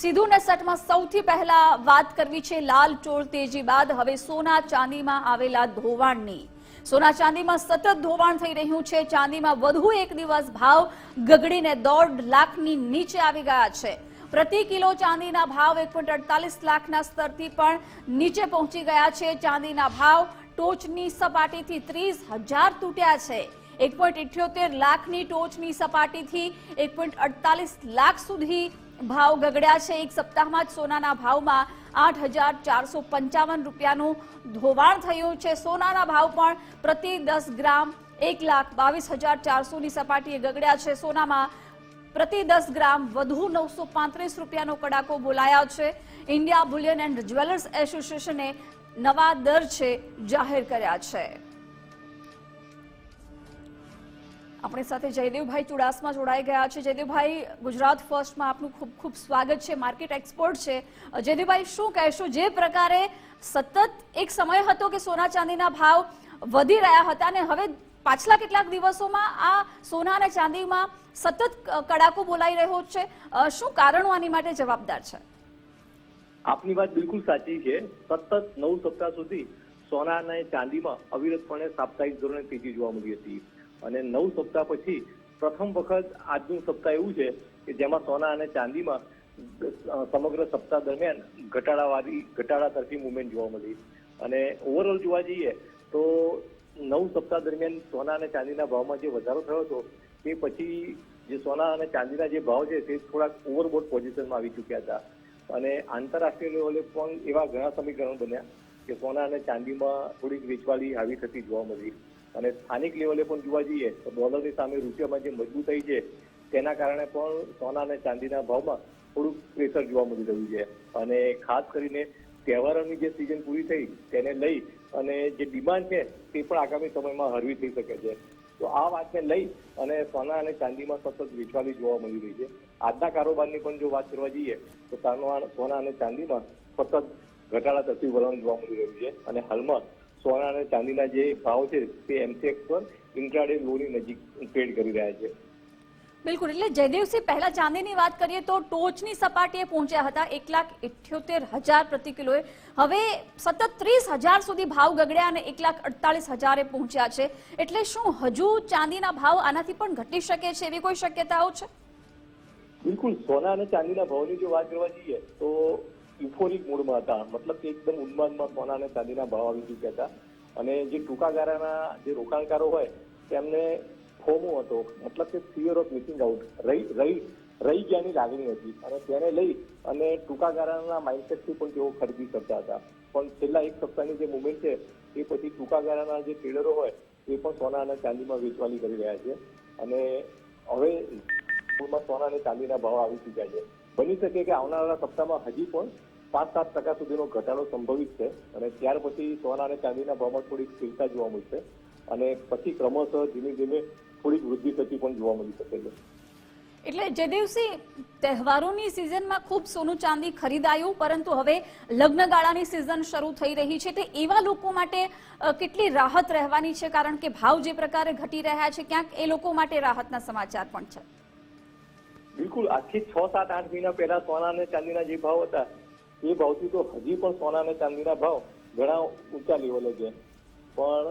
સીધું સટમાં સૌથી પહેલા વાત કરવી છે લાલ ચોળ તેજી બાદ હવે સોના ચાંદીમાં આવેલા ધોવાણની. સોના ચાંદીમાં સતત ધોવાણ થઈ રહ્યું છે. ચાંદીમાં વધુ એક દિવસ ભાવ ગગડીને દોઢ લાખની નીચે આવી ગયા છે. પ્રતિ કિલો ચાંદીના ભાવ એક પોઈન્ટ અડતાલીસ લાખના સ્તરથી પણ નીચે પહોંચી ગયા છે. ચાંદીના ભાવ ટોચની સપાટીથી ત્રીસ હજાર તૂટ્યા છે. એક પોઈન્ટ ઇઠ્યોતેર લાખની ટોચની સપાટીથી એક પોઈન્ટ અડતાલીસ લાખ સુધી ભાવ ગગડ્યા છે. એક સપ્તાહમાં જ સોનાના ભાવમાં આઠ હજાર ચારસો પંચાવન રૂપિયાનું ધોવાણ થયું છે. સોનાના ભાવ પણ પ્રતિ દસ ગ્રામ એક લાખ બાવીસ હજાર ચારસોની સપાટીએ ગગડ્યા છે. સોનામાં પ્રતિ દસ ગ્રામ વધુ નવસો પાંત્રીસ રૂપિયાનો કડાકો બોલાયા છે. ઇન્ડિયા બુલિયન એન્ડ જ્વેલર્સ એસોસિએશને નવા દર છે જાહેર કર્યા છે. આપણી સાથે જયદેવભાઈ ચુડાસમા જોડાઈ ગયા છે. જયદેવભાઈ, ગુજરાત ફર્સ્ટમાં આપનું ખૂબ ખૂબ સ્વાગત છે. માર્કેટ એક્સપોર્ટ છે. જયદેવભાઈ, શું કહેશો? જે પ્રકારે સતત એક સમય હતો કે સોના ચાંદીના ભાવ વધી રહ્યા હતા અને હવે પાછલા કેટલાક દિવસોમાં આ સોના અને ચાંદીમાં સતત કડાકો બોલાઈ રહ્યો છે. શું કારણો આની માટે જવાબદાર છે? આપની વાત બિલકુલ સાચી છે. સતત નવ સપ્તાહ સુધી સોના અને ચાંદીમાં અવિરતપણે સાપ્તાહિક ધોરણે તેજી જોવા મળી હતી. અને નવ સપ્તાહ પછી પ્રથમ વખત આજનું સપ્તાહ એવું છે કે જેમાં સોના અને ચાંદીમાં સમગ્ર સપ્તાહ દરમિયાન ઘટાડાવાળી ઘટાડા તરફી મુવમેન્ટ જોવા મળી. અને ઓવરઓલ જોવા જઈએ તો નવ સપ્તાહ દરમિયાન સોના અને ચાંદીના ભાવમાં જે વધારો થયો હતો, તે પછી જે સોના અને ચાંદીના જે ભાવ છે તે થોડાક ઓવરબોટ પોઝિશનમાં આવી ચૂક્યા હતા. અને આંતરરાષ્ટ્રીય લેવલે પણ એવા ઘણા સમીકરણો બન્યા કે સોના અને ચાંદીમાં થોડીક વેચવાલી આવી થતી જોવા મળી. અને સ્થાનિક લેવલે પણ જોવા જઈએ તો ડોલરની સામે રૂપિયામાં જે મજબૂતાઈ છે, તેના કારણે પણ સોના અને ચાંદીના ભાવમાં થોડુંક પ્રેશર જોવા મળી રહ્યું છે. અને ખાસ કરીને તહેવારોની જે સિઝન પૂરી થઈ તેને લઈ અને જે ડિમાન્ડ છે તે પણ આગામી સમયમાં હળવી થઈ શકે છે. તો આ વાતને લઈ અને સોના અને ચાંદીમાં સતત વેચવાલી જોવા મળી રહી છે. આજના કારોબારની પણ જો વાત કરવા જઈએ તો સોના અને ચાંદીમાં સતત ઘટાડા થતી વલણ જોવા મળી રહ્યું છે. અને હાલમાં સોના અને ચાંદીના જે ભાવ છે તે એમસીએક્સ પર ઇન્ટ્રાડે લોની નજીક ટ્રેડ કરી રહ્યા છે. બિલકુલ એટલે જયદેવસિંહ પહેલા ચાંદીની વાત કરીએ તો ટોચની સપાટીએ પહોંચ્યા હતા એક લાખ ઇઠ્યોતેર હજાર પ્રતિ કિલોએ. હવે સતત ત્રીસ હજાર સુધી ભાવ ગગડ્યા અને એક લાખ અડતાલીસ હજારે પહોંચ્યા છે. એટલે શું હજુ ચાંદીના ભાવ આનાથી પણ ઘટી શકે છે એવી કોઈ શક્યતાઓ છે? બિલકુલ સોના અને ચાંદીના ભાવની જો વાત કરવા જઈએ તો યુફોરિક મૂડમાં હતા. મતલબ કે એકદમ ઉન્માદમાં સોના અને ચાંદીના ભાવ આવી ચૂક્યા હતા. અને જે ટૂંકા ગાળાના જે રોકાણકારો હોય, તેમને ફોમો હતો. મતલબ કે ફિયર ઓફ મિસિંગ આઉટ રહી રહી રહી ગયાની લાગણી હતી. અને તેને લઈ અને ટૂંકા ગાળાના માઇન્ડસેટથી પણ તેઓ ખરીદી કરતા હતા. પણ છેલ્લા એક સપ્તાહની જે મુવમેન્ટ છે, એ પછી ટૂંકા ગાળાના જે ટ્રેડરો હોય, એ પણ સોના અને ચાંદીમાં વેચવાલી કરી રહ્યા છે. અને હવે સોના અને ચાંદીના ભાવ આવી ચૂક્યા છે. બની શકે કે આવનારા સપ્તાહમાં હજી પણ પાંચ સાત ટકા સુધીનો ઘટાડો સંભવિત છે અને ત્યાર પછી સોના અને ચાંદીના ભાવમાં થોડીક સ્થિરતા જોવા મળશે અને પછી ક્રમશઃ ધીમે ધીમે થોડીક વૃદ્ધિ થતી પણ જોવા મળી શકે છે. એટલે જયદેવસિંહ તહેવારોની સિઝનમાં ખૂબ સોનું ચાંદી ખરીદાયું પરંતુ હવે લગ્નગાળાની સિઝન શરૂ થઈ રહી છે તે એવા લોકો માટે કેટલી રાહત રહેવાની છે? કારણ કે ભાવ જે પ્રકારે ઘટી રહ્યા છે ક્યાંક એ લોકો માટે રાહતના સમાચાર પણ છે. બિલકુલ. આજથી છ સાત આઠ મહિના પહેલા સોના અને ચાંદીના જે ભાવ હતા એ ભાવથી તો હજી પણ સોના અને ચાંદીના ભાવ ઘણા ઊંચા લેવલે છે. પણ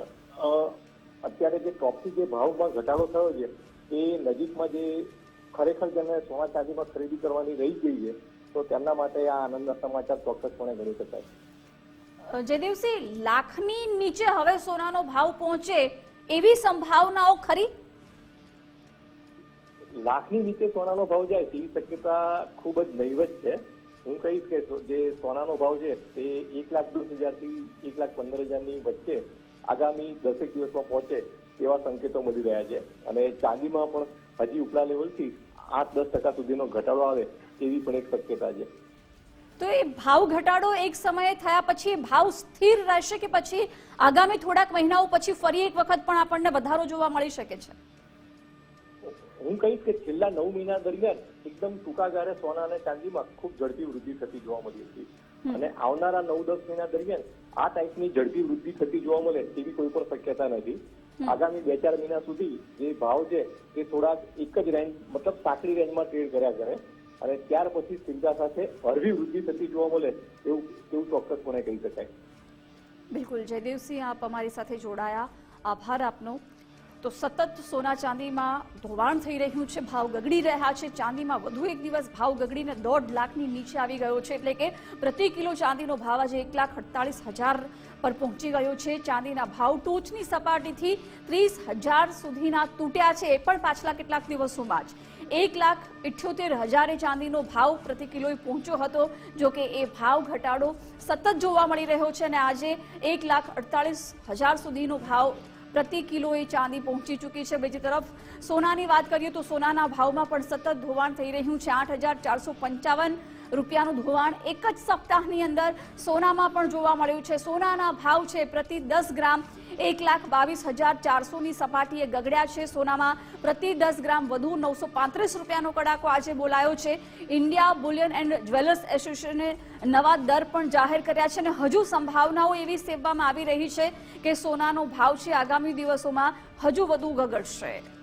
અત્યારે જે ટોપથી જે ભાવમાં ઘટાડો થયો છે એ નજીકમાં જે ખરેખર જેને સોના ચાંદીમાં ખરીદી કરવાની રહી ગઈ છે તો તેમના માટે આ આનંદના સમાચાર ચોક્કસપણે ગણી શકાય. જે દિવસે લાખની નીચે હવે સોનાનો ભાવ પહોંચે એવી સંભાવનાઓ ખરી? લાખની નીચે સોનાનો ભાવ જાય તેવી શક્યતા ખૂબ જ નહીવત છે. હું કહીશ કે જે સોનાનો ભાવ છે તે એક લાખ દસ હજારથી એક લાખ પંદર હજારની વચ્ચે આગામી દસેક દિવસમાં પહોંચે તેવા સંકેતો મળી રહ્યા છે. અને ચાંદીમાં પણ હજી ઉપલા લેવલથી આઠ દસ ટકા સુધીનો ઘટાડો આવે તેવી પણ એક શક્યતા છે. તો એ ભાવ ઘટાડો એક સમયે થયા પછી ભાવ સ્થિર રહેશે કે પછી આગામી થોડાક મહિનાઓ પછી ફરી એક વખત પણ આપણને વધારો જોવા મળી શકે છે? હું કહીશ કે છેલ્લા નવ મહિના દરમિયાન એકદમ ટૂંકા ગાળે સોના અને ચાંદીમાં ખૂબ ઝડપી વૃદ્ધિ થતી જોવા મળી હતી. અને આવનારા નવ દસ મહિના દરમિયાન આ ટાઈપની ઝડપી વૃદ્ધિ થતી જોવા મળે તેવી કોઈ પણ શક્યતા નથી. આગામી બે ચાર મહિના સુધી જે ભાવ છે તે થોડાક એક જ રેન્જ મતલબ સાંકડી રેન્જમાં ટ્રેડ કર્યા કરે. અને ત્યાર પછી ચિંતા સાથે હળવી વૃદ્ધિ થતી જોવા મળે એવું તેવું ચોક્કસપણે કહી શકાય. બિલકુલ. જયદેવસિંહ આપ અમારી સાથે જોડાયા. આભાર આપનો. તો સતત સોના ચાંદીમાં ધોવાણ થઈ રહ્યું છે, ભાવ ગગડી રહ્યા છે. ચાંદીમાં વધુ એક દિવસ ભાવ ગગડીને દોઢ લાખની નીચે આવી ગયો છે, એટલે કે પ્રતિ કિલો ચાંદીનો ભાવ આજે એક લાખ અડતાલીસ હજાર પર પહોંચી ગયો છે. ચાંદીના ભાવ ટોચની સપાટીથી ત્રીસ હજાર સુધીના તૂટ્યા છે, એ પણ પાછલા કેટલાક દિવસોમાં જ. એક લાખ ઇઠ્યોતેર હજારે ચાંદીનો ભાવ પ્રતિ કિલોએ પહોંચ્યો હતો, જો કે એ ભાવ ઘટાડો સતત જોવા મળી રહ્યો છે અને આજે એક લાખ અડતાલીસ હજાર સુધીનો ભાવ પ્રતિ કિલોએ ચાંદી પહોંચી ચૂકી છે. બીજી તરફ, સોનાની વાત કરીએ તો સોનાના ભાવમાં પણ સતત ધોવાણ થઈ રહ્યું છે. આઠ રૂપિયાનું ધોવાણ એક જ સપ્તાહની અંદર સોનામાં પણ જોવા મળ્યું છે. સોનાના ભાવ છે પ્રતિ દસ ગ્રામ એક લાખ બાવીસ હજાર ચારસોની સપાટીએ ગગડ્યા છે. સોનામાં પ્રતિ દસ ગ્રામ વધુ નવસો પાંત્રીસ રૂપિયાનો કડાકો આજે બોલાયો છે. ઇન્ડિયા બુલિયન એન્ડ જ્વેલર્સ એસોસિએશને નવા દર પણ જાહેર કર્યા છે અને હજુ સંભાવનાઓ એવી સેવવામાં આવી રહી છે કે સોનાનો ભાવ છે આગામી દિવસોમાં હજુ વધુ ગગડશે.